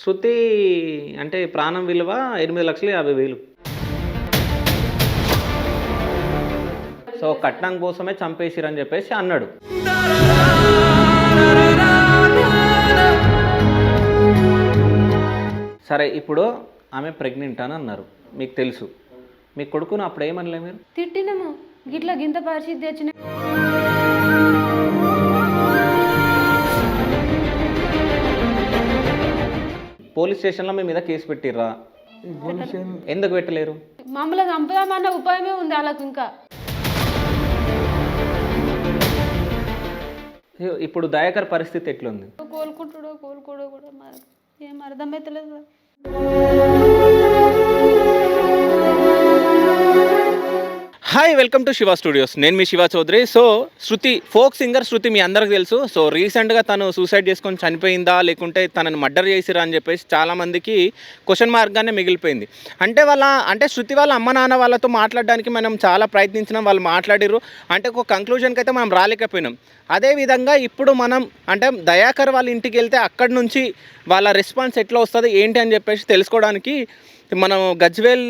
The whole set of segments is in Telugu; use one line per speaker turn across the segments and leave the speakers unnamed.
శృతి అంటే ప్రాణం విలువ ఎనిమిది లక్షల యాభై వేలు. సో కట్నం కోసమే చంపేసిరని చెప్పేసి అన్నాడు. సరే ఇప్పుడు ఆమె ప్రెగ్నెంట్ అని అన్నారు. మీకు తెలుసు. మీ కొడుకును అప్పుడు ఏమనలే మీరు?
తిట్టినము. గిట్ల గింత పరిస్థితి తెచ్చిన
పోలీస్ స్టేషన్లో మీ మీద కేసు పెట్టిర్రా? ఎందుకు పెట్టలేరు?
మమ్మల్ని చంపుదామన్న ఉపాయమే ఉంది వాళ్ళకు ఇంకా.
ఇప్పుడు దయాకర్ పరిస్థితి ఎట్లుంది?
కోలుకుంటాడో కోలుకోడో కూడా ఏం అర్థమైతలేదు.
Hi welcome to Shiva Studios నేను మీ Shiva Chowdary. So Shruti folk singer Shruti మీ అందరికి తెలుసు. సో రీసెంట్గా తను సూసైడ్ చేసుకొని చనిపోయిందా? లేకుంటే తనని మర్డర్ చేసిరా అని చెప్పేసి చాలామందికి క్వశ్చన్ మార్క్గానే మిగిలిపోయింది. అంటే వాళ్ళ అంటే శృతి వాళ్ళ అమ్మ నాన్న వాళ్ళతో మాట్లాడడానికి మనం చాలా ప్రయత్నించినాం. వాళ్ళు మాట్లాడిర్రు. అంటే ఒక కంక్లూజన్కి అయితే మనం రాలేకపోయినాం. అదేవిధంగా ఇప్పుడు మనం అంటే దయాకర్ వాళ్ళ ఇంటికి వెళ్తే అక్కడి నుంచి వాళ్ళ రెస్పాన్స్ ఎట్లా వస్తుంది? ఏంటి అని చెప్పేసి తెలుసుకోవడానికి మనం గజ్వేల్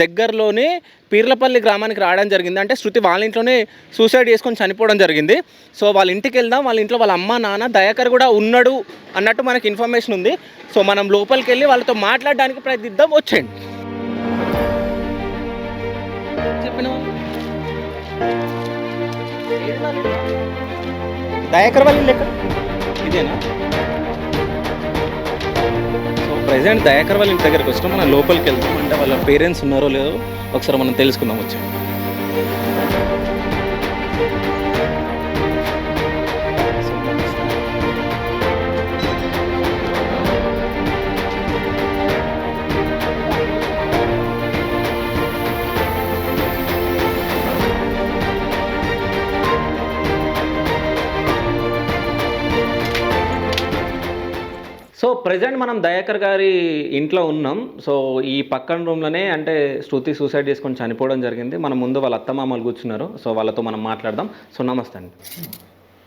దగ్గరలోనే పీర్లపల్లి గ్రామానికి రావడం జరిగింది. అంటే శృతి వాళ్ళ ఇంట్లోనే సూసైడ్ చేసుకొని చనిపోవడం జరిగింది. సో వాళ్ళ ఇంటికి వెళ్దాం వాళ్ళ ఇంట్లో వాళ్ళ అమ్మ నాన్న దయాకర్ కూడా ఉన్నాడు అన్నట్టు మనకి ఇన్ఫర్మేషన్ ఉంది. సో మనం లోపలికి వెళ్ళి వాళ్ళతో మాట్లాడడానికి ప్రయత్నిద్దాం వచ్చేయండి. చెప్పిన దయాకర్ వాళ్ళ ఇదేనా? ప్రజెంట్ దయాకర్ వాళ్ళ ఇంటి దగ్గరికి వచ్చినాం మనం లోపలికి వెళ్తాం అంటే వాళ్ళ పేరెంట్స్ ఉన్నారో లేదో ఒకసారి మనం తెలుసుకుందాం వచ్చి. సో ప్రజెంట్ మనం దయాకర్ గారి ఇంట్లో ఉన్నాం. సో ఈ పక్కన రూమ్లోనే అంటే శృతి సూసైడ్ చేసుకొని చనిపోవడం జరిగింది. మన ముందు వాళ్ళ అత్తమామలు కూర్చున్నారు. సో వాళ్ళతో మనం మాట్లాడదాం. సో నమస్తే అండి.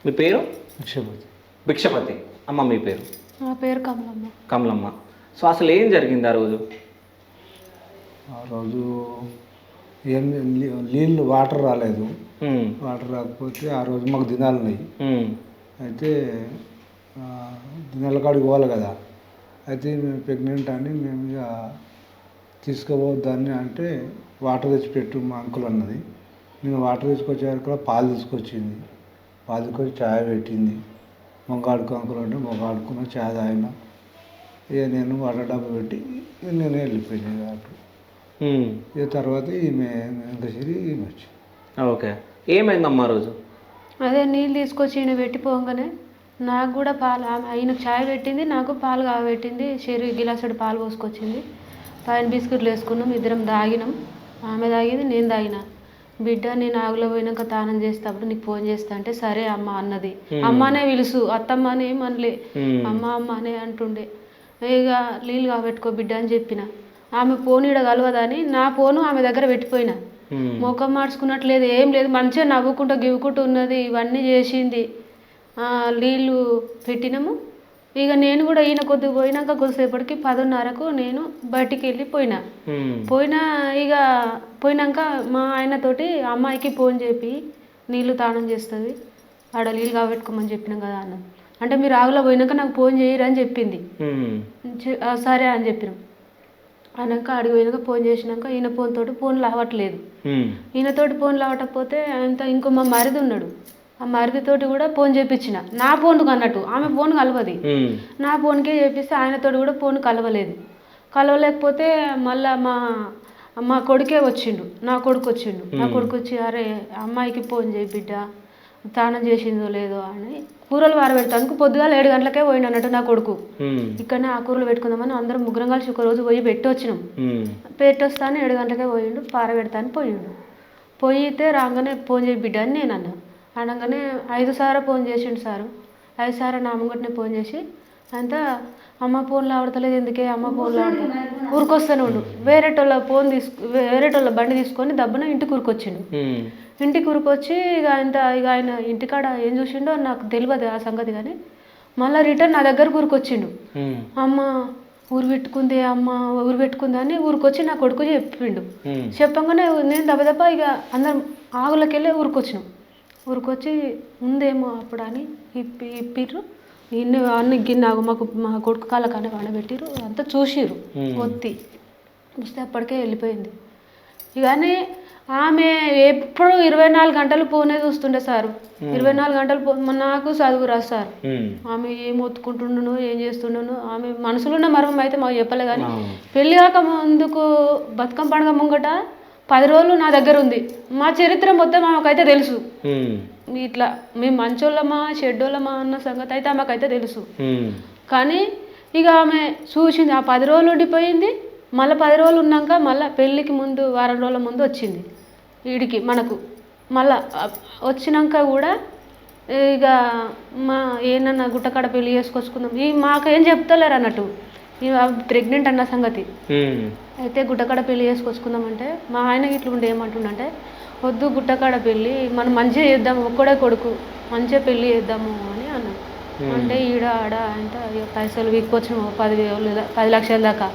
మీ పేరు?
విషయపతి
భిక్షపతి. అమ్మ మీ పేరు?
నా పేరు కమలమ్మ.
కమలమ్మ. సో అసలు ఏం జరిగింది ఆ రోజు?
ఆ రోజు ఏం నీళ్ళు వాటర్ రాలేదు. వాటర్ రాకపోతే ఆ రోజు మాకు దినాలు ఉన్నాయి
ఉమ్,
అయితే ఆ, దినాల కాడికి పోవాలి కదా. అయితే మేము ప్రెగ్నెంట్ అని మేము ఇక తీసుకుపోవద్దని అంటే వాటర్ తెచ్చిపెట్టు మా అంకుల్ అన్నది. నేను వాటర్ తీసుకొచ్చేసరికి పాలు తీసుకొచ్చింది. పాలు తీసుకొచ్చి ఛాయ్ పెట్టింది. మొగాడుకు అంకుల్ అంటే మొగాడుకున్న ఛాయ్ తాగిన. ఇక నేను వాటర్ డబ్బా పెట్టి నేను వెళ్ళిపోయింది అటు. ఇక తర్వాత ఈమె వెంకటేశ్వరి ఈమె వచ్చింది.
ఓకే. ఏమైందమ్మా రోజు?
అదే నీళ్ళు తీసుకొచ్చి ఈయన పెట్టిపోగానే నాకు కూడా పాలు ఆమె ఆయనకు చాయ్ పెట్టింది నాకు పాలు కాబెట్టింది చెరు గిలాసుడు పాలు పోసుకొచ్చింది. పైన బిస్కెట్లు వేసుకున్నాం ఇద్దరం దాగినాం ఆమె తాగింది నేను తాగిన. బిడ్డ నేను ఆగులో పోయినాక తానం చేసేటప్పుడు నీకు ఫోన్ చేస్తా అంటే సరే అమ్మ అన్నది. అమ్మనే పిలుసు అత్తమ్మ అని ఏమనలే.
ఉమ్,
అమ్మ అమ్మ అనే అంటుండే. ఇక నీళ్ళు కాబెట్టుకో బిడ్డ అని చెప్పిన. ఆమె ఫోన్ ఈడ కలవదని నా ఫోను ఆమె దగ్గర పెట్టిపోయినా. ముఖం మార్చుకున్నట్లేదు ఏం లేదు మంచిగా నవ్వుకుంటూ గివ్వుకుంటూ ఉన్నది ఇవన్నీ చేసింది. నీళ్ళు పెట్టినాము. ఇక నేను కూడా ఈయన కొద్దిగా పోయినాక కొద్దిసేపటికి పదున్నరకు నేను బయటికి వెళ్ళి పోయినా పోయినా ఇక పోయినాక మా ఆయనతోటి అమ్మాయికి ఫోన్ చెప్పి నీళ్ళు తానం చేస్తుంది. ఆడ నీళ్ళు కాబెట్టుకోమని చెప్పినాం కదా అన్న. అంటే మీరు ఆవులో పోయినాక నాకు ఫోన్ చేయరు అని చెప్పింది. సరే అని చెప్పినాం. అన్నాక అడిగి పోయినాక ఫోన్ చేసినాక ఈయన ఫోన్ తోటి ఫోన్ లావట్లేదు. ఈయనతోటి ఫోన్ లావటకపోతే అంత ఇంకో మా మరిది ఉన్నాడు ఆ మరిదితోటి కూడా ఫోన్ చేపించిన. నా ఫోన్కు అన్నట్టు ఆమె ఫోన్ కలవది. నా ఫోన్కే చేపిస్తే ఆయనతోటి కూడా ఫోన్ కలవలేదు. కలవలేకపోతే మళ్ళా మా మా కొడుకే వచ్చిండు. నా కొడుకు వచ్చిండు. నా కొడుకు వచ్చి అరే అమ్మాయికి ఫోన్ చేయి బిడ్డ. తానం చేసిందో లేదో అని కూరలు వారబెడతానికి పొద్దుగాల ఏడు గంటలకే పోయిండు అన్నట్టు నా కొడుకు. ఇక్కడనే ఆ కూరలు పెట్టుకుందామని అందరం ముగ్గురం కలిసి ఒక రోజు పోయి పెట్టి వచ్చినాం. పెట్టొస్తాను ఏడు గంటలకే పోయిండు పారబెడతాను పోయిండు. పోయితే రాగానే ఫోన్ చేయి బిడ్డ అని నేను అన్నా. అనగానే ఐదు సార్లు ఫోన్ చేసిండు సారు. ఐదు సార్లు నా ముంగట్నే ఫోన్ చేసి అంతా అమ్మ ఫోన్లో ఆడతలేదు ఎందుకే? అమ్మ ఫోన్లో ఆడతలేదు ఊరికొస్తానే ఉండు వేరేటోళ్ళ ఫోన్ తీసుకు వేరేటోళ్ళ బండి తీసుకొని దబ్బున ఇంటికి ఊరికొచ్చిండు. ఇంటికి ఊరికొచ్చి ఇక ఆయన ఇక ఆయన ఇంటికాడ ఏం చూసిండో నాకు తెలియదు ఆ సంగతి కానీ మళ్ళీ రిటర్న్ నా దగ్గర ఊరికొచ్చిండు. అమ్మ ఊరు పెట్టుకుంది అమ్మ ఊరు పెట్టుకుంది? అని ఊరికొచ్చి నా కొడుకు చెప్పిండు. చెప్పంగానే నేను దెబ్బ ఇక అందరం ఆవులకి వెళ్ళి ఊరికొచ్చినాం. ఊరికొచ్చి ఉందేమో అప్పుడు అని ఇప్పి ఇప్పిర్రు ఇన్ని అన్ని గిన్నె మాకు మా కొడుకు కాళ్ళ కానీ వండబెట్టిర్రు అంతా చూసిర్రు
Hmm.
ఒత్తి చూస్తే అప్పటికే వెళ్ళిపోయింది ఇకని ఆమె ఎప్పుడు ఇరవై నాలుగు గంటలు ఫోనే చూస్తుండే సారు ఇరవై నాలుగు గంటలు నాకు చదువు రాదు సార్. ఆమె ఏం ఒత్తుకుంటుండను ఏం చేస్తుండను ఆమె మనసులో ఉన్న మర్మం అయితే మాకు చెప్పలే కానీ. పెళ్ళి కాక ముందుకు బతుకమ్మ పండుగ ముంగట పది రోజులు నా దగ్గర ఉంది. మా చరిత్ర మొత్తం ఆమెకైతే తెలుసు. ఇట్లా మేము మంచోళ్ళమా చెడ్డోళ్ళమా అన్న సంగతి అయితే ఆమెకైతే తెలుసు. కానీ ఇక ఆమె చూసింది ఆ పది రోజులు ఉండిపోయింది. మళ్ళీ పది రోజులు ఉన్నాక మళ్ళీ పెళ్ళికి ముందు వారం రోజుల ముందు వచ్చింది. వీడికి మనకు. మళ్ళా వచ్చినాక కూడా ఇక మా ఏనన్నా గుట్టకాడ పెళ్ళి చేసుకొచ్చుకుందాం. ఈ మాకేం చెప్తలేరు అన్నట్టు. ప్రెగ్నెంట్ అన్న సంగతి. అయితే గుట్టకాడ పెళ్ళి చేసుకొచ్చుకుందామంటే మా ఆయన ఇట్లా ఉండే ఏమంటుండంటే వద్దు గుట్టకాడ పెళ్ళి మనం మంచిగా చేద్దాము ఒక్కడే కొడుకు మంచిగా పెళ్ళి చేద్దాము అని అన్నాడు. అంటే ఈడ ఆడ అంటే పైసలు వీక్కొచ్చిన పది వేలు పది లక్షల దాకా.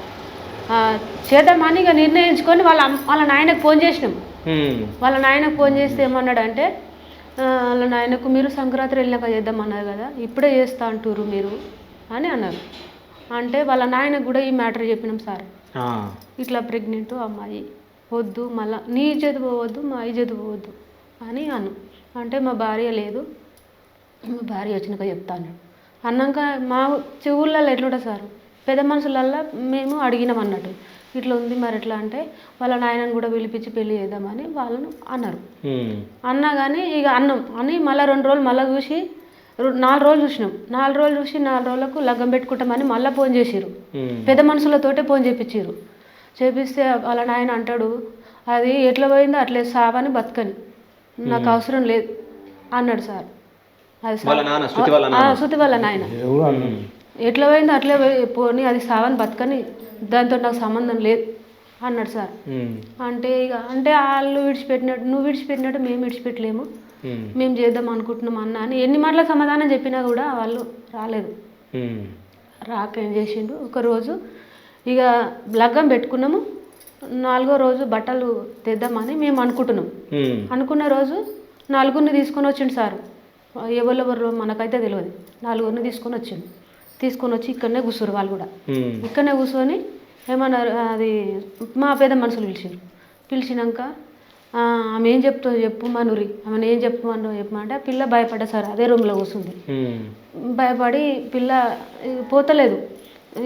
చేద్దామని ఇక నిర్ణయించుకొని వాళ్ళ వాళ్ళ నాయనకు ఫోన్ చేసినాం. వాళ్ళ నాయనకు ఫోన్ చేస్తే ఏమన్నాడు అంటే "ఆ, వాళ్ళ నాయనకు మీరు సంక్రాంతి వెళ్ళినాక చేద్దామన్నారు కదా ఇప్పుడే చేస్తా అంటురు మీరు అని అన్నారు. అంటే వాళ్ళ నాయనకు కూడా ఈ మ్యాటర్ చెప్పినాం సార్. ఇట్లా ప్రెగ్నెంట్ అమ్మాయి. వద్దు మళ్ళా నీ చేతి పోవద్దు మా అయ్య చేతి పోవద్దు అని అను. అంటే మా భార్య లేదు. మా భార్య వచ్చినాక చెప్తాను అన్నాక మా చెవులలో ఎట్లుంటుంది సార్? పెద్ద మనుషులల్లో మేము అడిగినాం అన్నట్టు. ఇట్లా ఉంది మరి ఎట్లా అంటే వాళ్ళ నాయనని కూడా పిలిపించి పెళ్ళి చేద్దామని వాళ్ళను అన్నారు. అన్నా కానీ ఇక అన్నం అని మళ్ళీ రెండు రోజులు మళ్ళీ చూసి నాలుగు రోజులు చూసినాం. నాలుగు రోజులు చూసి నాలుగు రోజులకు లగ్గం పెట్టుకుంటామని మళ్ళీ ఫోన్ చేసిర్రు.
ఉమ్.
పెద్ద మనుషులతోటే ఫోన్ చేపించారు చేపిస్తే వాళ్ళ నాయన అంటాడు అది ఎట్లా పోయిందో అట్లే సావని బతకని. నాకు అవసరం లేదు. అన్నాడు సార్. అది సా-
వాళ్ళ నాన్న, శృతి వాళ్ళ
నాయన. ఎట్లా పోయిందో అట్లే పోయి- పోని అది సావని బతకని దాంతో నాకు సంబంధం లేదు అన్నాడు సార్. అంటే ఇక అంటే వాళ్ళు విడిచిపెట్టినట్టు నువ్వు విడిచిపెట్టినట్టు మేము విడిచిపెట్టలేము. మేము చేద్దాం అనుకుంటున్నాం అన్న అని ఎన్ని మాటల సమాధానం చెప్పినా కూడా వాళ్ళు రాలేదు. రాక ఏం చేసిండు ఒకరోజు ఇక లగ్గం పెట్టుకున్నాము. నాలుగో రోజు బట్టలు తెద్దామని మేము అనుకుంటున్నాం. అనుకున్న రోజు నలుగురిని తీసుకొని వచ్చిండు సారు. ఎవరెవరు మనకైతే తెలియదు నలుగురిని తీసుకొని వచ్చిండు. తీసుకొని వచ్చి ఇక్కడనే కూర్చోరు వాళ్ళు కూడా. ఇక్కడనే కూర్చొని ఏమన్నారు అది మా పెద్ద మనుషులు పిలిచారు పిలిచినాక "ఆ, ఆమె ఏం చెప్తుందో చెప్పు మనురి. ఆమెను ఏం చెప్పమన్నా చెప్పమంటే పిల్ల భయపడ్డా సార్ అదే రూమ్లో కూర్చుంది. భయపడి పిల్ల పోతలేదు.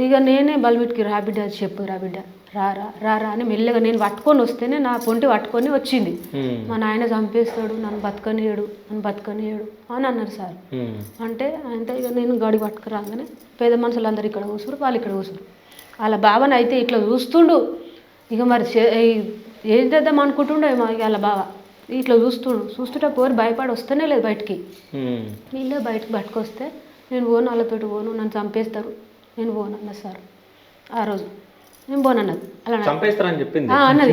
ఇక నేనే బల్మిట్కి రా బిడ్డ చెప్పు రా బిడ్డ. రా రా రా రా అని మెల్లగా నేను పట్టుకొని వస్తేనే నా పొంటి పట్టుకొని వచ్చింది. మా నాయన చంపేస్తాడు నన్ను బతకనియడు నన్ను బతకనియడు అని అన్నారు సార్. అంటే అంటే ఇక నేను గడి పట్టుకురాగానే పేద మనుషులు అందరు ఇక్కడ కూసురు వాళ్ళు ఇక్కడ కూసురు. వాళ్ళ బావని అయితే ఇట్లా చూస్తుండు. ఇక మరి ఏం చేద్దాం అనుకుంటుండో వాళ్ళ బావ. ఇట్లా చూస్తుండు. చూస్తుంటే పోరు భయపడి వస్తేనే లేదు బయటికి. వీళ్ళే బయటకు పట్టుకొస్తే నేను పోను వాళ్ళతోటి పోను నన్ను చంపేస్తారు. నేను పోను అన్న సార్. ఆ రోజు. నేను పోను అన్నది. అలా అన్నది.
చంపేస్తారని చెప్పింది.
ఆ, అన్నది.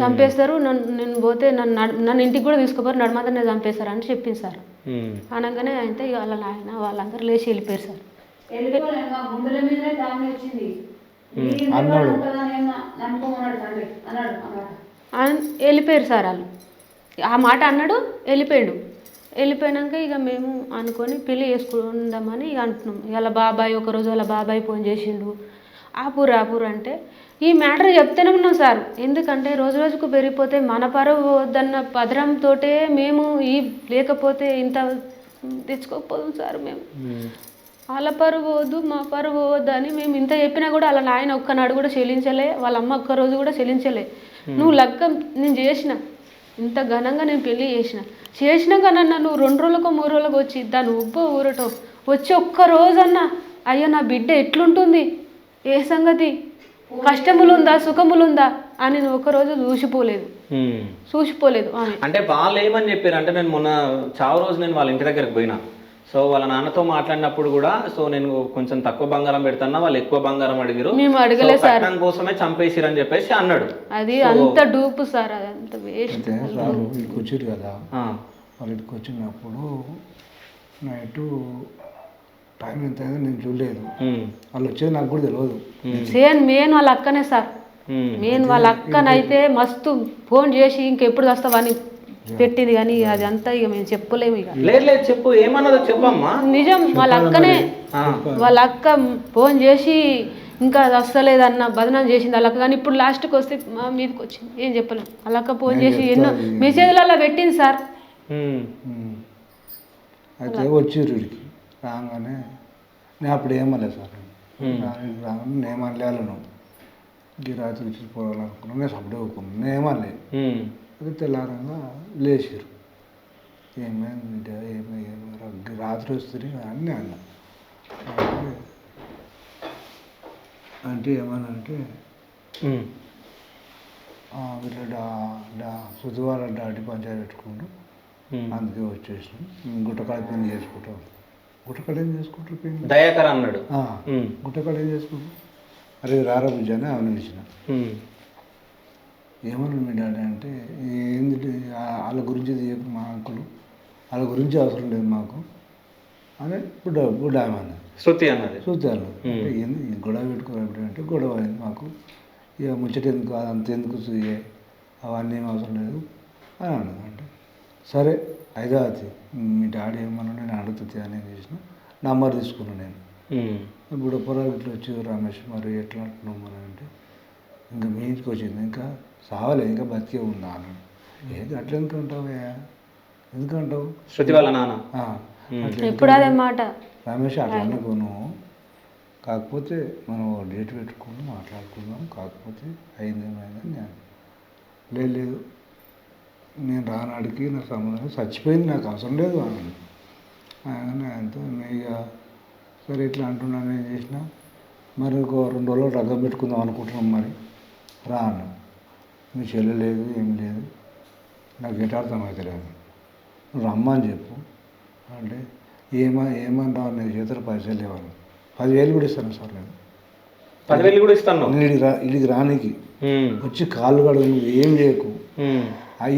చంపేస్తారు నన్ను నేను పోతే నన్ను నడు- నన్ను ఇంటికి కూడా తీసుకోపోరు నడమంతా చంపేస్తారు అని చెప్పింది సార్. అనగానే అయితే ఇక వాళ్ళ నాయన వాళ్ళందరూ లేచి వెళ్ళిపోయారు సార్.
అన్నాడు.
అన్- వెళ్ళిపోయారు సార్ వాళ్ళు. ఆ మాట అన్నాడు వెళ్ళిపోయాడు. వెళ్ళిపోయినాక ఇక మేము అనుకొని పెళ్ళి చేసుకుందామని ఇక అంటున్నాం వాళ్ళ బాబాయ్ ఒకరోజు వాళ్ళ బాబాయ్ ఫోన్ చేసిండు. ఆపూరు ఆపూరు అంటే ఈ మ్యాటర్ చెప్తూనే ఉన్నాం సార్. ఎందుకంటే రోజు రోజుకు పెరిగిపోతే మన పరువు వద్దన్న పదరంతో మేము ఈ లేకపోతే ఇంత తెచ్చుకోకపోదు సార్ మేము. వాళ్ళ పరువు వద్దు మా పరువు వద్దు అని మేము ఇంత చెప్పినా కూడా వాళ్ళ నాయన ఒక్కనాడు కూడా చెల్లించలే వాళ్ళ అమ్మ ఒక్క రోజు కూడా చెల్లించలే. నువ్వు లగ్గం నేను చేసిన ఇంత ఘనంగా నేను పెళ్ళి చేసిన. చేసినాక నన్ను నువ్వు రెండు రోజులకు మూడు రోజులకు వచ్చి దాని ఉబ్బ ఊరటం. వచ్చి ఒక్క రోజన్నా అయ్యో నా బిడ్డ ఎట్లుంటుంది? ఏ సంగతి? కష్టములుందా? సుఖములుందా? అని నువ్వు ఒక్కరోజు చూసిపోలేదు. చూసిపోలేదు
అంటే వాళ్ళు ఏమని చెప్పారు? అంటే నేను మొన్న చావు రోజు నేను వాళ్ళ ఇంటి దగ్గరికి పోయినా. సో వాళ్ళ నాన్నతో మాట్లాడినప్పుడు కూడా సో నేను కొంచెం తక్కువ బంగారం పెడతానా వాళ్ళు ఎక్కువ బంగారం అడిగారు
మేము అడగలే
సో కట్నం కోసమే చంపేసిరని చెప్పేసి అన్నాడు.
అది అంత డూపు సార్ అది అంత వేస్ట్.
సార్ ఇక్కడికి వచ్చారు కదా
ఆ.
వాళ్ళ ఇంటికి వచ్చినప్పుడు నైటు టైం ఎంత అయిందో నేను చూడలేదు. వాళ్ళు వచ్చేది నాకు కూడా తెలియదు
సేమ్ మెయిన్ వాళ్ళ అక్కనే సార్. మెయిన్ వాళ్ళ అక్కనైతే మస్తు ఫోన్ చేసి ఇంకెప్పుడు వస్తావని పెట్టింది కానీ అది అంతా ఇక మేము చెప్పలేము ఇక.
లేదు లేదు చెప్పు. ఏమన్నదో చెప్పమ్మా.
నిజం వాళ్ళ అక్కనే
ఆ,
వాళ్ళ అక్క ఫోన్ చేసి ఇంకా అది వస్తలేదన్న బదనాం చేసింది వాళ్ళ అక్క. కానీ ఇప్పుడు లాస్ట్కి వస్తే మా మీదకి వచ్చింది. ఏం చెప్పలేం. వాళ్ళ అక్క ఫోన్ చేసి ఎన్నో మెసేజ్లలో పెట్టింది సార్.
అయితే వీడికి. రాగానే నేను అప్పుడు ఏమనలేదు సార్. రాగానే నేను ఈ రాత్రి వచ్చి పోవాలనుకున్నాను నేను సపడే ఒప్పుకున్నాను. నేను అది తెల్లారంగా లేచిర్రు. ఏమైంది ఏమి ఏమి రాత్రి వస్తుంది అని నేను అన్నా. అంటే అంటే ఏమనంటే
ఉమ్,
"ఆ, వీళ్ళ డా డా శుద్ధవాళ్ళ డాడీ పంచాయతీ పెట్టుకుంటూ. అందుకే వచ్చేసినాం. గుట్టకాడ పని చేసుకుంటాం. గుట్టకాడ ఏం చేసుకుంటారు
దయాకర్ అన్నాడు.
గుట్టకాడ ఏం చేసుకుంటారు? అరే రారా బుజ్జి అని ఆమె ఇచ్చిన
ఉమ్,
ఏమన్నా మీ డాడీ అంటే ఏంది వాళ్ళ గురించి తీయకు మా అంకులు వాళ్ళ గురించి అవసరం లేదు మాకు అని బుడ్డ బుడ్డ ఆమె అన్నది.
శృతి అన్నది ఉమ్.
అంటే ఏంది గొడవ పెట్టుకోవాలి అంటే గొడవ అయింది మాకు. ఇక ముచ్చట ఎందుకు అదంత ఎందుకు చూయే అవన్నీ ఏం అవసరం లేదు అని అన్నది అంటే సరే ఐదావతి మీ డాడీ ఏమన్నా నేను అడుగుతుంది అని ఏం చేసిన నంబర్ తీసుకున్నాను నేను. ఇప్పుడు పొరాలు ఇట్లా వచ్చి రమేష్ మరి ఎట్లా అంటున్నావు మరి అంటే ఇంకా మీ ఇంటికి వచ్చింది ఇంకా సావలే ఇంకా బతికే ఉందా అన్నాడు ఏది అట్లా ఎందుకు అంటావయ్యా ఎందుకు అంటావు
శృతి వాళ్ళ నాన్న
ఎప్పుడు అదే మాట?
రమేష్ అట్లా అనుకోను. కాకపోతే మనం డేట్ పెట్టుకుని మాట్లాడుకుందాం. కాకపోతే అయింది ఏమైందని నేను. లేదు లేదు. నేను రానాడికి నాకు సంబంధం. చచ్చిపోయింది నాకు అవసరం లేదు అన్నాను ఆయన ఆయనతో నేను ఇక సరే ఇట్లా అంటున్నాను ఏం చేసిన. మరి ఒక రెండు రోజులు రగ్గం పెట్టుకుందాం అనుకుంటున్నాం మరి. రా అన్న మీ చెల్లె లేదు ఏం లేదు. నాకు అర్థం అవుతలేదు నువ్వు రమ్మని చెప్పు. అంటే ఏమా ఏమంటావు నీ చేతులు పైసలు లేవని. పదివేలు కూడా ఇస్తాను సార్ నేను.
పదివేలు కూడా ఇస్తాను.
ఇడికి రా ఇడికి రానికి. వచ్చి కాళ్ళు కడుగు నువ్వు ఏం చేయకు.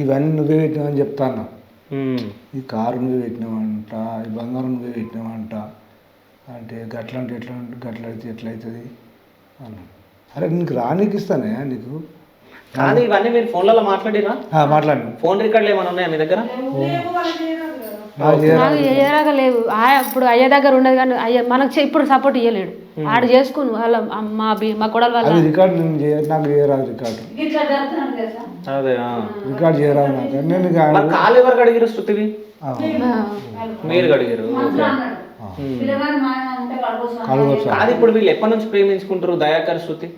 ఇవన్నీ నువ్వే పెట్టినావని చెప్తాను ఈ కారు నువ్వే పెట్టినావంట ఈ బంగారం నువ్వే పెట్టినావంట. అంటే గట్ల అంటే ఎట్లా అంటే గట్ల అయితే ఎట్లా అవుతుంది అన్నాడు అరే నీకు రానికి ఇస్తానే నీకు?
కాదు ఇవన్నీ మీరు ఫోన్లలో మాట్లాడినా
ఆ, మాట్లాడు
ఫోన్ రికార్డులు ఏమైనా ఉన్నాయా మీ దగ్గర?
నాకు
ఏరాగా లేవు. ఆ ఇప్పుడు అయ్య దగ్గర ఉండదు కానీ అయ్య మనకు ఇప్పుడు సపోర్ట్ ఇవ్వలేడు ఆడు చేసుకుని వాళ్ళ అమ్మ, మా మా కొడల వాళ్ళ
అది రికార్డు నాకు చేయరాదు రికార్డు
అదే ఆ.
రికార్డు చేయరాదు నాకు. నేను
కాలు ఎవరు కడిగిరు శృతివి?
ఆ,
మీరు.
కడుగొచ్చు
కాదు ఇప్పుడు వీళ్ళు ఎప్పటి నుంచి ప్రేమించుకుంటారు? దయాకర్ శృతి?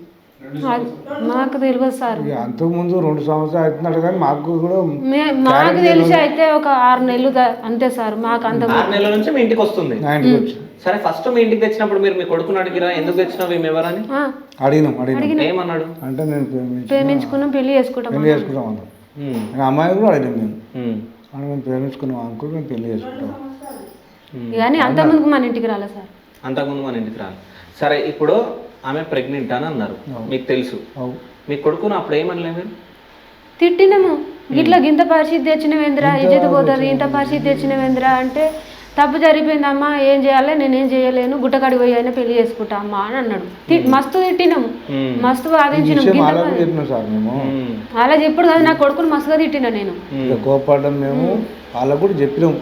మాకు తెలియదు సార్.
అంతకుముందు రెండు సంవత్సరాలు అవుతున్నాడు కానీ మాకు కూడా
మాకు తెలిసి అయితే ఒక ఆరు నెలలు అంతే సార్ మాకు అంత
ఆరు నెలల నుంచి మీ ఇంటికి వస్తుంది. సరే ఫస్ట్ మీ ఇంటికి తెచ్చినప్పుడు మీరు మీ కొడుకుని అడిగిరా? ఎందుకు తెచ్చినావు ఈమె ఎవరని?
అడిగినాం అడిగినాం.
ఏమన్నాడు?
అంటే నేను ప్రేమించి
ప్రేమించుకున్నాం పెళ్ళి చేసుకుంటాం
పెళ్ళి చేసుకుంటాం అన్నాం అమ్మాయి కూడా అడిగినాం మేము. మనం మేము ప్రేమించుకున్నాం అనుకో మేము పెళ్ళి చేసుకుంటాం.
కానీ అంత ముందుకు మన ఇంటికి రాలే సార్.
అంతకుముందు మన ఇంటికి రాను సరే ఇప్పుడు ఆమె ప్రెగ్నెంట్ అని అన్నారు. మీకు తెలుసు. మీ కొడుకును అప్పుడు ఏమనలే మీరు
తిట్టినాము ఇట్లా గింత పరిస్థితి తెచ్చినవేంద్రా? ఇజ్జత పోతుంది ఇంత పరిస్థితి తెచ్చినవేంద్రా? అంటే తప్పు జరిగిపోయిందమ్మా ఏం చేయాలి నేనేం చేయలేను గుట్టకాడికి పోయి అయినా పెళ్ళి చేసుకుంటా అమ్మా అని అన్నాడు. మస్తు తిట్టినాము. మస్తు వాదించినాం
విషయం
గింత
వాళ్ళకు చెప్పినాం సార్ మేము.
ఉమ్,
అలా చెప్పుడు కదా నా కొడుకుని మస్తుగా తిట్టినా నేను.
కోపడ్డం మేము వాళ్ళకు కూడా చెప్పినాం.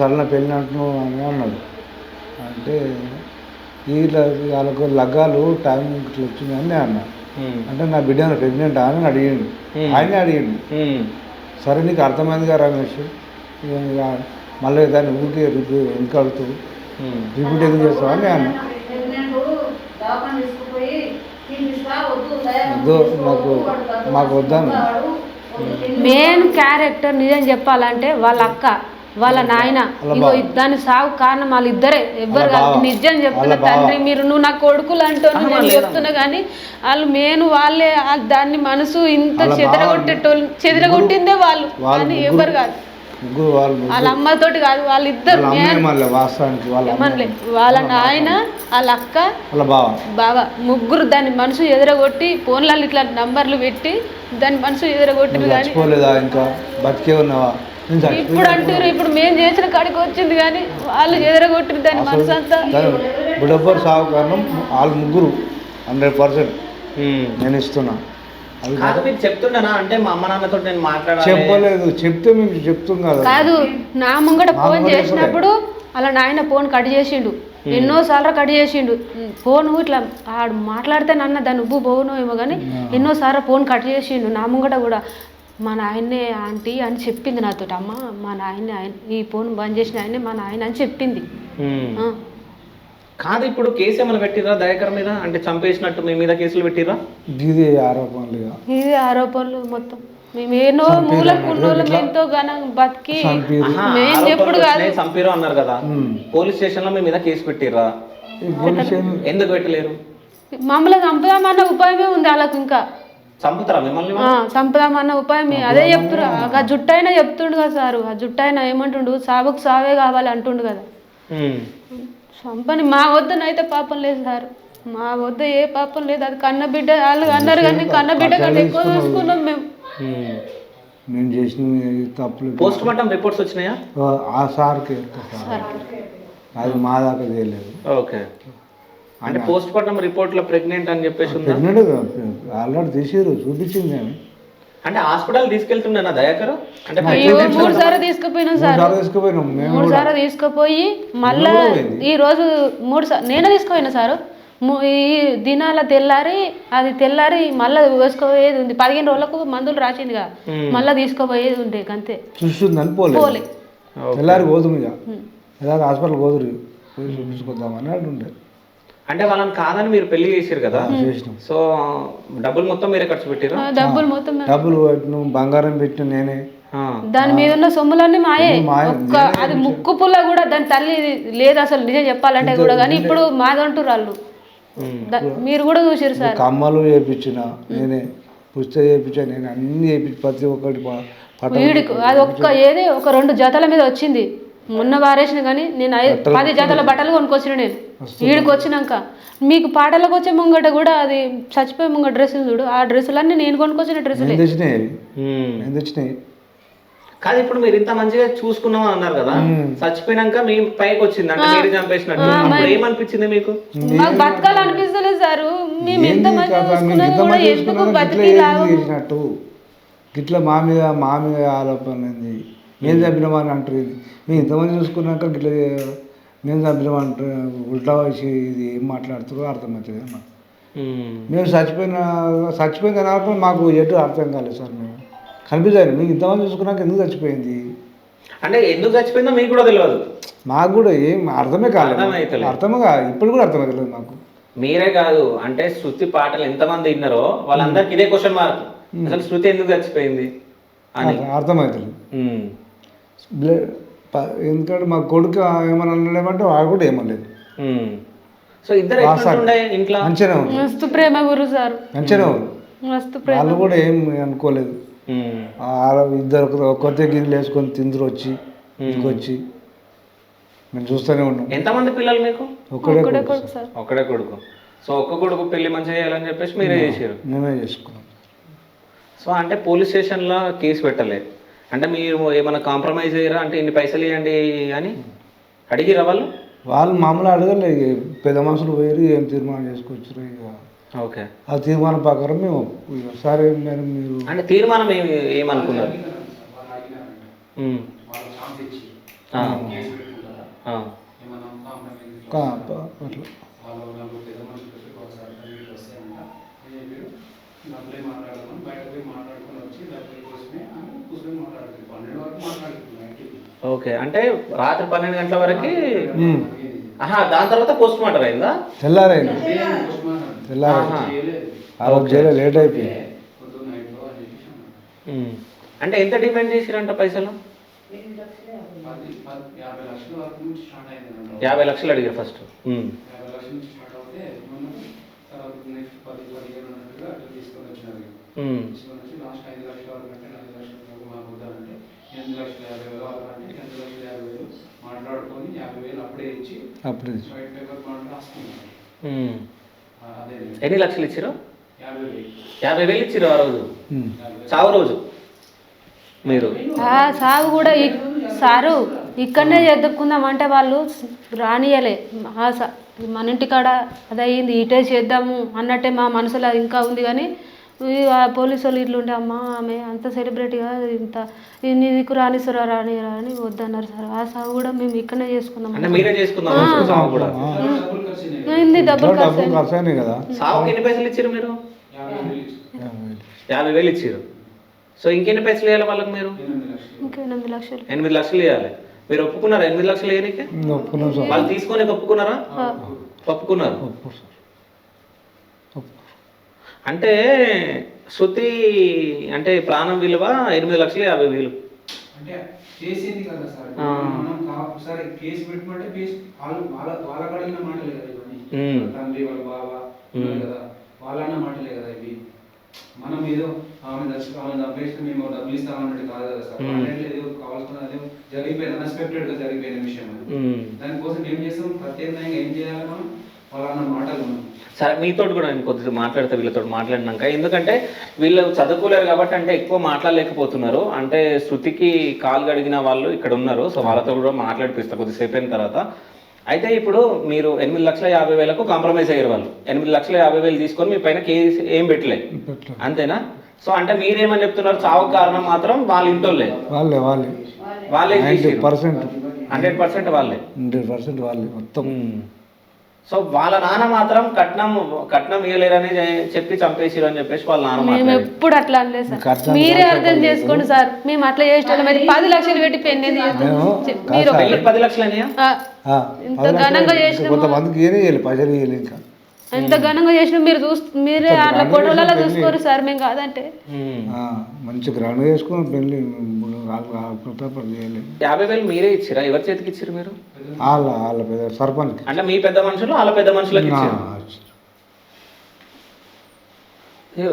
సడన పెళ్ళి అన్నాడు. అంటే వీళ్ళ వాళ్ళకు లగ్గాలు టైం ఇట్లా వచ్చిందని నేను అన్నా అంటే నా బిడ్డ ప్రెగ్నెంట్ అని అడిగిండు
Hmm.
ఆయనే అడిగిండు సరే నీకు అర్థమైందిగా రమేష్ మళ్ళీ దాన్ని ఊరికే రిపీ వెనకాడుతూ
ఉమ్.
రిపీట్ ఎందుకు చేస్తావు అని అన్న వద్దు నాకు మాకు వద్దాను
మెయిన్ క్యారెక్టర్ నిజం చెప్పాలంటే వాళ్ళ అక్క వాళ్ళ నాయన ఇగో దాని సాగు కారణం వాళ్ళిద్దరే. ఎవ్వరు
వాళ్ళ
కాదు. నిజం చెప్తున్నా
వాళ్ళ.
తండ్రి మీరు నువ్వు నా కొడుకులు అంటాను నేను చెప్తున్నా కానీ వాళ్ళు మెయిన్ వాళ్ళే ఆ దాన్ని మనసు ఇంత
వాళ్ళ.
చెదరగొట్టేటోళ్ళు చెదరగొట్టిందే వాళ్ళు.
వాళ్ళు ముగ్గురు-
ఎవ్వరు కాదు.
ముగ్గురు వాళ్ళు.
వాళ్ళ అమ్మతోటి కాదు వాళ్ళిద్దరు
వాళ్ళ వాళ్ళ
వాళ్ళ నాయన వాళ్ళ అక్క
వాళ్ళ బావ.
బావ. ముగ్గురు దాని మనసు ఎదరగొట్టి ఫోన్లలో ఇట్లా నంబర్లు పెట్టి దాని మనసు కానీ
ఇంకా? బతికే ఉన్నావా?
ఇప్పుడు అంటారు ఇప్పుడు మేము చేసిన కాడికి వచ్చింది కానీ వాళ్ళు ఎదరగొట్టిన దాని మనసు అంతా
బుడబ్బర్ సాగు కారణం వాళ్ళు ముగ్గురు హండ్రెడ్ పర్సెంట్. నేను ఇస్తున్నా. అది
కాదు మీరు చెప్తున్నానా? అంటే మా అమ్మ నాన్నతో నేను మాట్లాడాలి.
చెప్పలేదు. చెప్తే చెప్తాం కదా.
కాదు నా ముంగట ఫోన్ చేసినప్పుడు అలా నాయన ఫోన్ కట్ చేసిండు. ఎన్నో సార్లు కట్ చేసిండు. ఫోన్ ఇట్లా ఆడు మాట్లాడితే నన్న దాని ఉబ్బు పోవునో ఏమో కానీ ఎన్నో సార్లు ఫోన్ కట్ చేసిండు నా ముంగట కూడా. మా నాయన్నే ఆంటీ అని చెప్పింది నాతో అమ్మ మా ఆయన ఈ ఫోన్ బంద్ చేసిన ఆయనే మా నాయన అని చెప్పింది.
కాదు ఇప్పుడు కేసు ఏమైనా పెట్టిరా? దయాకర్ మీద? అంటే చంపేసినట్టు మీ మీద కేసులు పెట్టిరా?
ఇది ఆరోపణలు
ఇది ఆరోపణలు మొత్తం. మేము ఏనో మూల పున్నోళ్ళు ఎంతో ఘనం బతికి మేము చెప్పుడు కాదు.
చంపిరు అన్నారు కదా. పోలీస్ స్టేషన్లో మీ మీద కేసు పెట్టిరా ఎందుకు పెట్టలేరు?
మమ్మల్ని చంపుదామన్న ఉపాయమే ఉంది వాళ్ళకు ఇంకా. చంపుదామన్న ఉపాయం మీ- అదే చెప్తురు ఆ జుట్టైనా చెప్తుండు కదా సారు. ఆ జుట్టైనా ఏమంటుండు? సావుకు సావే కావాలి అంటుండు కదా. చంపని మా వద్దనైతే పాపం లేదు సార్. మా వద్ద ఏ పాపం లేదు. అది కన్న బిడ్డ వాళ్ళు అన్నారు కానీ కన్న బిడ్డ కంటే ఎక్కువ చూసుకున్నాం మేము.
నేను చేసిన తప్పులు
పోస్ట్ మార్టం రిపోర్ట్స్ వచ్చినాయా?
ఆ సార్కి అది మా దాకా చేయలేదు.
ఓకే. అంటే పోస్ట్ మార్టం రిపోర్ట్లో ప్రెగ్నెంట్ అని చెప్పేసి ఉందా?
ప్రెగ్నెంట్ ఆల్రెడీ తీసిరు చూపించింది నేను
అంటే హాస్పిటల్ తీసుకెళ్తుండేనా దయాకర్? అంటే
మూడు సార్లు తీసుకుపోయినాం సార్. మూడు సార్లు తీసుకుపోయి మళ్ళా ఈ రోజు మూడు సార్లు నేనే తీసుకుపోయినా సారు. ఈ దినాల తెల్లారి అది తెల్లారి మళ్ళీ వేసుకోపోయేది ఉంది. పదిహేను రోజులకు మందులు రాసిందిగా. మళ్ళీ తీసుకోపోయేది ఉండే అంతే పోలే.
తెల్లారి తెల్లారి హాస్పిటల్ పోదురు పోయి చూపించుకుందామని అంటుండే.
అంటే వాళ్ళని కాదని మీరు పెళ్ళి చేసారు కదా?
చేసినాం.
సో డబ్బులు మొత్తం మీరే ఖర్చు పెట్టిరా
డబ్బులు మొత్తం
డబ్బులు పెట్టిన బంగారం పెట్టిన నేనే.
దాని మీద ఉన్న సొమ్ములన్నీ మాయే. ఒక్క అది ముక్కు పుల్ల కూడా దాని తల్లి లేదు అసలు నిజం చెప్పాలంటే కూడా కానీ ఇప్పుడు మాదంటారు వాళ్ళు. మీరు కూడా చూసారు సార్.
కమ్మలు చేయించిన నేనే. పుస్తకం చేయించాను నేను అన్ని చేయించి ప్రతి ఒక్కటి
వీడికి అది ఒక్క ఏదే ఒక రెండు జతల మీద వచ్చింది. మొన్న వారేసిన కానీ నేను పది జతల బట్టలు కొనుక్కొచ్చిన నేను. వీడికి వచ్చినాక. మీకు పాటలకు వచ్చే ముంగట కూడా అది చచ్చిపోయే ముంగట డ్రెస్సులు చూడు. ఆ డ్రెస్సులన్నీ నేను కొనుక్కొచ్చిన డ్రెస్సులే.
కాదు ఇప్పుడు మీరు ఇంత మంచిగా చూసుకున్నాం అన్నారు కదా. చచ్చిపోయినాక మీ పైకి వచ్చింది అంటే మీరు చంపేసినట్టు. అప్పుడు ఏమనిపించింది మీకు?
మాకు బతకాలనిపిస్తలేదు సార్. మేము ఎంత మంచిగా చూసుకున్నా కూడా
మంది
ఎందుకు బతికి
గిట్ల మా మీద మా మీద ఆరోపణ ఏంది మేము చంపినామని అంటారు ఇది. మేము ఇంతమంది చూసుకున్నాక గిట్ల మేము చంపినామంటారు ఉల్టా వచ్చి ఇది ఏం మాట్లాడుతారో అర్థమవుతుంది అన్న
ఉమ్.
మేము చచ్చిపోయిన చచ్చిపోయిన తర్వాత మాకు ఎటు అర్థం కాలేదు సార్ మేము. కనిపించాలి మీకు ఇంతమంది చూసుకున్నాక ఎందుకు చచ్చిపోయింది?
అంటే ఎందుకు చచ్చిపోయిందో మీకు కూడా తెలియదు
మాకు కూడా ఏం అర్థమే కాలేదు. అర్థమే కాదు ఇప్పుడు కూడా అర్థమవుతలేదు మాకు.
మీరే కాదు అంటే శృతి పాటలు ఎంతమంది విన్నారో వాళ్ళందరికి ఇదే క్వశ్చన్ మార్క్ అసలు శృతి ఎందుకు చచ్చిపోయింది అని.
అర్థమవుతుంది. బ్లడ్ ఎందుకంటే మా కొడుకు ఏమన్నా అన్నాడేమంటే వాడు కూడా ఏమనలేదు.
సో ఇద్దరు ఇంట్లో?
మంచిగానే ఉంది.
మస్తు ప్రేమ గురు సార్.
మంచిగానే ఉంది.
మస్తు ప్రేమ
వాళ్ళు కూడా ఏం అనుకోలేదు. ఇద్దరు కొత్త గిన్నెలు వేసుకొని తిందురు వచ్చి ఇంటికి వచ్చి మేము చూస్తూనే ఉన్నాం.
ఎంతమంది పిల్లలు మీకు?
ఒక్కడే కొడుకు
సార్.
ఒక్కడే కొడుకు. సో ఒక్క కొడుకు పెళ్ళి మంచిగా చేయాలని చెప్పేసి మీరే చేసారు
మేమే చేసుకున్నాం.
సో అంటే పోలీస్ స్టేషన్లో కేసు పెట్టలేదు అంటే మీరు ఏమైనా కాంప్రమైజ్ అయ్యారా? అంటే ఇన్ని పైసలు ఇవ్వండి అని అడిగిరా వాళ్ళు?
వాళ్ళు మామూలు అడగలే ఇక పెద్ద మనుషులు పోయారు ఏం తీర్మానం చేసుకొచ్చారు ఇక.
ఓకే.
ఆ తీర్మానం ప్రకారం మేము సరే మేడం మీరు
అంటే తీర్మానం ఏమి ఏమనుకున్నారు? ఉమ్. ఆ. ఆ.
కా- ప- అట్లా.
ఓకే అంటే రాత్రి పన్నెండు గంటల వరకు. ఆహా దాని తర్వాత పోస్ట్ మార్టం అయిందా?
తెల్లారైంది. లేట్ అయిపోయింది.
అంటే ఎంత డిమాండ్ చేసిరంట పైసలు? యాభై లక్షలు అడిగారు ఫస్ట్. ఉమ్. ఉమ్.
మాట్లాడుకొని యాభై వేలు అప్పుడే ఇచ్చి
అప్పుడు
వైట్ పేపర్ రాసుకున్నాను. అదే
ఎన్ని లక్షలు ఇచ్చిరు
యాభై వేలు
యాభై వేలు ఇచ్చిరు ఆ రోజు. చావు రోజు మీరు
ఆ సాగు కూడా సారు ఇక్కడనే చేద్దుకుందాం అంటే వాళ్ళు రానియలే మన ఇంటికాడ అది అయ్యింది ఇటే చేద్దాము అన్నట్టే మా మనసులో ఇంకా ఉంది కానీ పోలీసు వాళ్ళు ఇట్లా ఉంటే అమ్మ ఆమె అంత సెలబ్రిటీగా ఇంత నీ దిక్కు రానిస్తారా రానియరా అని వద్దన్నారు సార్. ఆ సాగు కూడా మేము ఇక్కడనే చేసుకున్నాం. ఏంది డబ్బులు ఖర్చు
కదా.
సాగుకి ఎన్ని పైసలు ఇచ్చారు మీరు?
యాభై వేలు
ఇచ్చారు సో ఇంకెన్ని పైసలు ఇవ్వాలి వాళ్ళకి మీరు?
ఎనిమిది లక్షలు.
ఇంకా ఎనిమిది లక్షలు.
ఎనిమిది లక్షలు ఇవ్వాలి మీరు ఒప్పుకున్నారా? ఎనిమిది లక్షలు ఇవ్వడానికి
సార్.
వాళ్ళు తీసుకొని ఒప్పుకున్నారా? ఒప్పుకున్నారు.
ఒప్పు సార్. ఒప్పు.
అంటే శృతి అంటే ప్రాణం విలువ ఎనిమిది లక్షలు యాభై వేలు.
అంటే చేసింది కదా సార్?
ఆ.
మనం కా- ఒకసారి కేసు పెట్టమంటే కేసు వాళ్ళు వాళ్ళ మాటలే కదా ఇవన్నీ. తండ్రి వాళ్ళ బావ ఉన్నారు కదా వాళ్ళన్న మాటలే కదా ఇవి. మనం ఏదో ఆమె దర్శకు ఆమె చంపేస్తే మేము డబ్బులు ఇస్తామన్నట్టు కాదు కదా సార్.
మ్మ్.
వాళ్ళ ఏదో కావాల్సిన అదే జరిగిపోయింది అన్ఎక్స్పెక్టెడ్గా జరిగిపోయిన విషయం. దానికోసం ఏం చేస్తాం? ప్రత్యేకంగా ఏం చేయాలి మనం?
సరే మీతో కూడా నేను కొద్దిగా మాట్లాడితే వీళ్ళతో మాట్లాడినాక. ఎందుకంటే వీళ్ళు చదువుకోలేరు కాబట్టి అంటే ఎక్కువ మాట్లాడలేకపోతున్నారు. అంటే శృతికి కాలు గడిగిన వాళ్ళు ఇక్కడ ఉన్నారు. సో వాళ్ళతో కూడా మాట్లాడిపిస్తారు కొద్దిసేపు అయిన తర్వాత. అయితే ఇప్పుడు మీరు ఎనిమిది లక్షల యాభై వేలకు కాంప్రమైజ్ అయ్యారు వాళ్ళు. ఎనిమిది లక్షల యాభై వేలు తీసుకొని మీ పైన కేసు ఏం పెట్టలే.
పెట్టలేదు.
అంతేనా? సో అంటే మీరేమని చెప్తున్నారు? చావు కారణం మాత్రం వాళ్ళ ఇంటోళ్ళే.
వాళ్ళే వాళ్ళే.
వాళ్ళే
పర్సెంట్.
హండ్రెడ్ పర్సెంట్ వాళ్ళే.
హండ్రెడ్ పర్సెంట్ వాళ్ళే మొత్తం.
సో వాళ్ళ నాన్న మాత్రం కట్నం కట్నం ఇవ్వలేరని చెప్పి చంపేసిరు అని చెప్పేసి వాళ్ళ నాన్న
మేము ఎప్పుడు అట్లా అనలేదు సార్. మీరే అర్థం చేసుకోండి సార్. మేము అట్లా చేసేటోళ్ళం. అయితే పది లక్షలు పెట్టి
కాదు
మీరు
పది లక్షలు అనియా
ఆ,
ఆ,
ఇంత ఘనంగా
ఇంకా
చేసినాము.
కొంతమందికి పైసలు ఇంకా.
ఎంత ఘనంగా చేసిన మీరు చూస్ మీరే అట్లా ఫోటోలలో చూసుకోరు సార్ మేము కాదంటే.
ఆ, మంచి గ్రాండ్ చేసుకుని పెళ్ళి ప్రతాపం చేయాలి
యాభై వేలు మీరే ఇచ్చిరా? ఎవరి చేతికి ఇచ్చిరు మీరు?
వాళ్ళ వాళ్ళ పెద్ద
అంటే మీ పెద్ద మనుషులు వాళ్ళ పెద్ద మనుషులకి ఇచ్చారు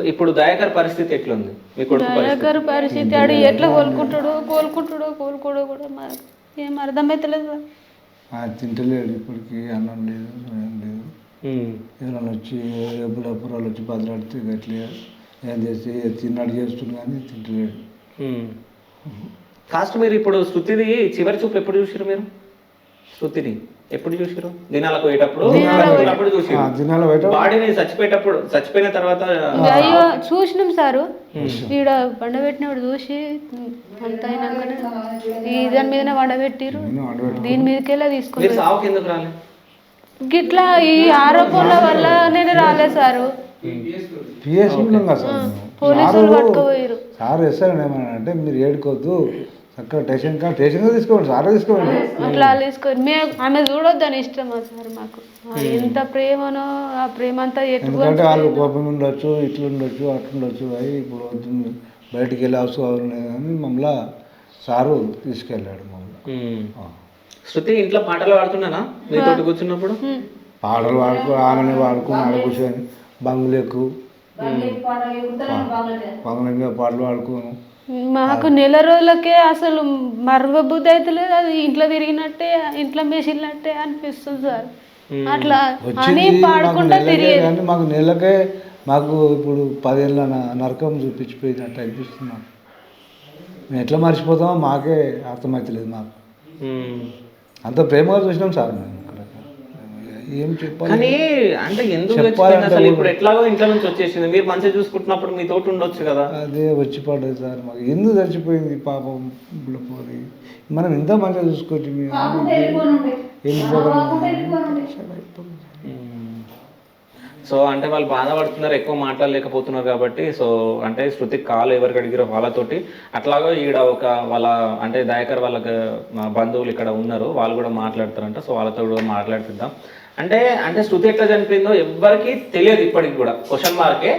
ఇప్పుడు దయాకర్ పరిస్థితి ఎట్లుంది? మీ కొడుకు పరిస్థితి?
దయాకర్ పరిస్థితి ఆడు ఎట్లా కోలుకుంటాడో కోలుకుంటాడో కోలుకోడో కూడా మాకు ఏం
ఆ, తింటలేడు ఇప్పటికి అన్నం లేదు ఏం లేదు. ఎవరైనా వచ్చి ఎప్పుడప్పుడు వాళ్ళు వచ్చి బదిలాడితే గట్లే ఏం చేస్తే తిన్నాడు చేస్తుంది కానీ తింటలేడు.
కాస్ట్ మీరు ఇప్పుడు శృతిది చివరి చూపు ఎప్పుడు చూసిరు మీరు? శృతిని ఎప్పుడు చూసిరు దినాలకు పోయేటప్పుడు? అప్పుడు
ఆ,
చూసిరు
దినాలు బయట
బాడీని చచ్చిపోయేటప్పుడు చచ్చిపోయిన తర్వాత
అయ్యో చూసినాం సారు. ఈడ బండబెట్టినప్పుడు చూసి అంత అయినాకనే ఈ దాని మీదనే వండబెట్టిరు దీని మీదకెళ్ళే తీసుకుని
మీరు సావుకి ఎందుకు రాలే?
గిట్లా ఈ ఆరోపణల వల్ల నేను రాలేదు సారు.
పిఎస్ ఉన్నాం కదా సార్.
పోలీసులు
సారు
పట్టుకుపోయారు
సార్ ఎస్ఐ ఏమన్నా అంటే మీరు ఏడుకోవద్దు చక్కగా స్టేషన్ కా స్టేషన్గా తీసుకోండి సారే తీసుకోండి.
అట్లా తీసుకొని మేము ఆమె చూడొద్దని ఇష్టమా సార్ మాకు. ఎంత ప్రేమనో ఆ ప్రేమ అంతా
ఎందుకంటే వాళ్ళు కోపం ఉండొచ్చు ఇట్లా ఉండొచ్చు అట్లా ఉండొచ్చు అవి ఇప్పుడు వద్దు, బయటికి వెళ్ళి అవసరం అని మమ్మల్ని సారు తీసుకెళ్ళాడు మమ్మల్ని.
శృతి ఇంట్లో పాటలు పాడుతున్నానా? మీతో కూర్చున్నప్పుడు.
పాటలు పాడుకో ఆమెని వాడుకుని ఆడ కూర్చొని బంగుల మీద పాటలు పాడుకోను
మాకు నెల రోజులకే అసలు మరవబుద్ధి అయితే లేదు. అది ఇంట్లో తిరిగినట్టే ఇంట్లో మెసిలినట్టే అనిపిస్తుంది సార్. అట్లా అని
మాకు
పాడుకుంటా
నెలకే
తిరిగేది
మాకు నెలకే మాకు ఇప్పుడు పదేళ్ళ నరకం చూపించిపోయినట్టు అనిపిస్తుంది మాకు. మేము ఎట్లా మర్చిపోతామో మాకే అర్థమవుతలేదు మాకు. అంత ప్రేమగా చూసినాం సార్ మేము. ఇక్కడ ఏం చెప్పాలి?
కానీ అంటే ఎందుకు చచ్చిపోయింది అసలు ఇప్పుడు ఎట్లాగో ఇంట్లో నుంచి వచ్చేసింది. మీరు మంచిగా చూసుకుంటున్నప్పుడు మీ తోటి ఉండొచ్చు కదా.
అదే వచ్చి పడ్డది సార్ మాకు. ఎందుకు చచ్చిపోయింది పాపం పోరి? మనం ఇంత మంచిగా చూసుకోవచ్చు మేము
సో అంటే వాళ్ళు బాధపడుతున్నారు ఎక్కువ మాట్లాడలేకపోతున్నారు కాబట్టి సో అంటే శృతి కాలు ఎవరికి అడిగిరో వాళ్ళతోటి. అట్లాగో ఈడ ఒక వాళ్ళ అంటే దయాకర్ వాళ్ళ బంధువులు ఇక్కడ ఉన్నారు వాళ్ళు కూడా మాట్లాడతారంట సో వాళ్ళతో కూడా మాట్లాడుతుందాం అంటే అంటే శృతి ఎట్లా చనిపోయిందో ఎవ్వరికి తెలియదు ఇప్పటికి కూడా క్వశ్చన్ మార్కే.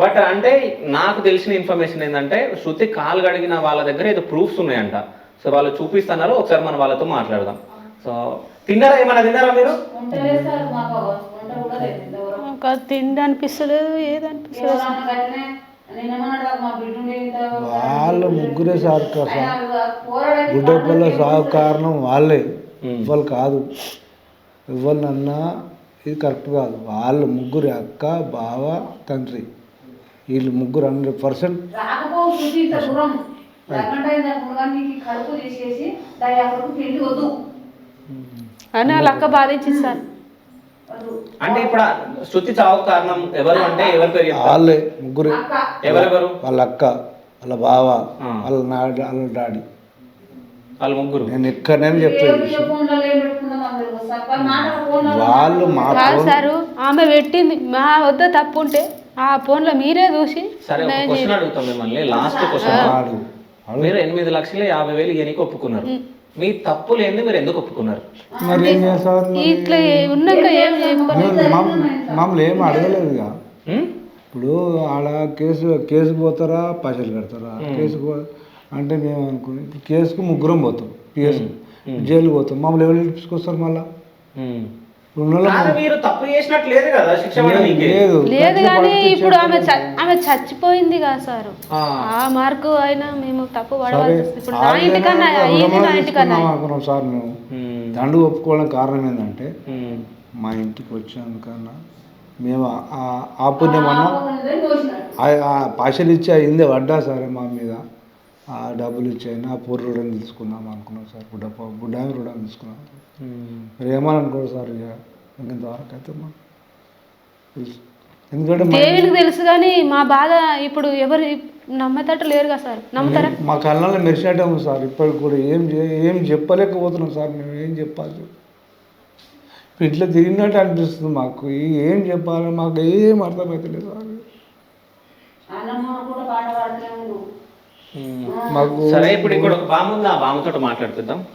బట్ అంటే నాకు తెలిసిన ఇన్ఫర్మేషన్ ఏంటంటే శృతి కాలు గడిగిన వాళ్ళ దగ్గర ఏదో ప్రూఫ్స్ ఉన్నాయంట. సో వాళ్ళు చూపిస్తున్నారు ఒకసారి మనం వాళ్ళతో మాట్లాడదాం. సో తిన్నారా ఏమన్నా తిన్నారా మీరు?
ఒక తిండి అనిపిస్తలేదు ఏది అనిపిస్తలేదు
వాళ్ళ ముగ్గురే సార్ గుడ్డపల్ల సాగు కారణం వాళ్ళే. ఇవ్వాలి కాదు. ఇవ్వాలన్నా ఇది కరెక్ట్ కాదు. వాళ్ళ ముగ్గురు అక్క బావ తండ్రి. వీళ్ళు ముగ్గురు హండ్రెడ్ పర్సెంట్
అని వాళ్ళ అక్క బాధించింది సార్.
అంటే ఇప్పుడు శృతి చావు కారణం ఎవరు అంటే ఎవరి పేరు
వాళ్ళే ముగ్గురే.
అక్క.
ఎవరెవరు?
వాళ్ళ అక్క వాళ్ళ బావ. వాళ్ళ నాడు వాళ్ళ డాడీ.
వాళ్ళ ముగ్గురు.
నేను ఎక్కడైనా చెప్తాను
వాళ్ళ
మా
సారు ఆమె పెట్టింది. మా వద్ద తప్పు ఉంటే ఆ ఫోన్లో మీరే చూసి
సరే ఒక క్వశ్చన్ అడుగుతాం మిమ్మల్ని. లాస్ట్ క్వశ్చన్ మీరు ఎనిమిది లక్షలు యాభై వేలు ఇయనికి ఒప్పుకున్నారు. మీ తప్పు లేని మీరు ఎందుకు ఒప్పుకున్నారు?
మరి ఏం చేస్తారు?
ఇట్లా ఉన్నాక
మమ్మల్ని ఏం అడగలేదుగా? ఇప్పుడు ఆడ కేసు కేసు పోతారా పైసలు కడతారా కేసు పో అంటే మేము అనుకుని కేసుకు ముగ్గురం పోతాం. పిఎస్ జైలు పోతాం. మమ్మల్ని ఎవరు తీసుకొస్తారు మళ్ళా?
మీరు తప్పు చేసినట్టు లేదు కదా శిక్ష.
లేదు
లేదు కానీ ఇప్పుడు ఆమె ఆమె చచ్చిపోయింది కదా సారు
ఆ.
మార్కు అయినా మేము తప్పు
సరే మేము. దండు ఒప్పుకోవడం కారణం ఏంటంటే. మా ఇంటికి వచ్చినందుకన్నా మేము ఆ- ఆ- ఆ పైసలు ఇచ్చి అయిందే పడ్డా సరే మా మీద ఆ డబ్బులు ఇచ్చాయినా ఆ పూర్ రుణం తీసుకుందాం అనుకున్నాం సార్. బుడ్డ బుడ్డ రుణం తీసుకున్నాం. మరి ఏమని అనుకోరు సార్ ఇక? ఇంతవరకు అయితే మా ఎందుకంటే
దేవునికి తెలుసు కానీ మా బాధ ఇప్పుడు ఎవరు నమ్మేటట్టు లేరు కదా సార్. నమ్ముతారా?
మా కళ్ళల్లో మెరిసినట్టే ఉంది సార్. ఇప్పటికి కూడా ఏం ఏం చెప్పలేకపోతున్నాం సార్ మేము. ఏం చెప్పాలి? ఇప్పుడు ఇట్లా తిరిగినట్టు అనిపిస్తుంది మాకు. ఏం చెప్పాలి? మాకు ఏం అర్థమవుతలేదు సార్.
ఉండు
ఉం.
మాకు
సరే ఇప్పుడు ఇక్కడ ఒక బామ్మ ఉంది ఆ బామ్మతో మాట్లాడుతుందాం